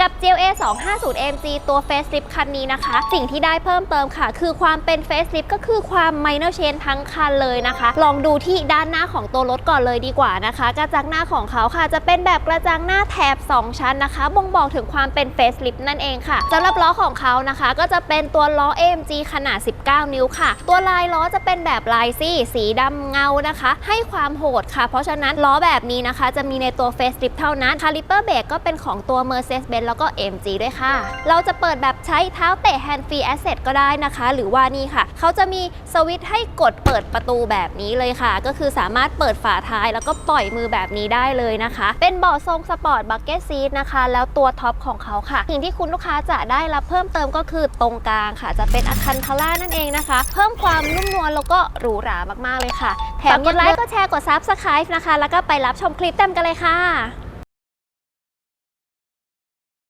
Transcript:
กับ GLA 250 AMG ตัว Facelift คันนี้นะคะ สิ่งที่ได้เพิ่มเติมค่ะ คือความเป็น Facelift ก็คือความ minor change ทั้งคันเลยนะคะ ลองดูที่ด้านหน้าของตัวรถก่อนเลยดีกว่านะคะ กระจังหน้าของเขาค่ะ จะเป็นแบบกระจังหน้าแถบ 2 ชั้นนะคะ บ่งบอกถึงความเป็น Facelift นั่นเองค่ะสำหรับล้อของเขานะคะ ก็จะเป็นตัวล้อ AMG ขนาด 19 นิ้วค่ะ ตัวลายล้อจะเป็นแบบลายซี่ สีดำเงานะคะ ให้ความโหดค่ะ เพราะฉะนั้นล้อแบบนี้นะคะ จะมีในตัว Facelift เท่านั้นคาลิเปอร์เบรกก็เป็นของตัว Mercedes-Benz แล้วก็ MG ด้วยค่ะ เราจะเปิดแบบใช้เท้าเตะ hand free asset ก็ได้นะคะ หรือว่านี่ค่ะ เขาจะมีสวิตช์ให้กดเปิดประตูแบบนี้เลยค่ะ ก็คือสามารถเปิดฝาท้ายแล้วก็ปล่อยมือแบบนี้ได้เลยนะคะ เป็นเบาะทรงสปอร์ตบักเก็ตซีทนะคะ แล้วตัวท็อปของเขาค่ะ สิ่งที่คุณลูกค้าจะได้รับเพิ่มเติมก็คือตรงกลางค่ะ จะเป็นอาคันทาร่านั่นเองนะคะ เพิ่มความนุ่มนวลแล้วก็หรูหรามากๆเลยค่ะ แถมกดไลค์กดแชร์กดซับสไครต์นะคะ แล้วก็ไปรับชมคลิปเต็มกันเลยค่ะ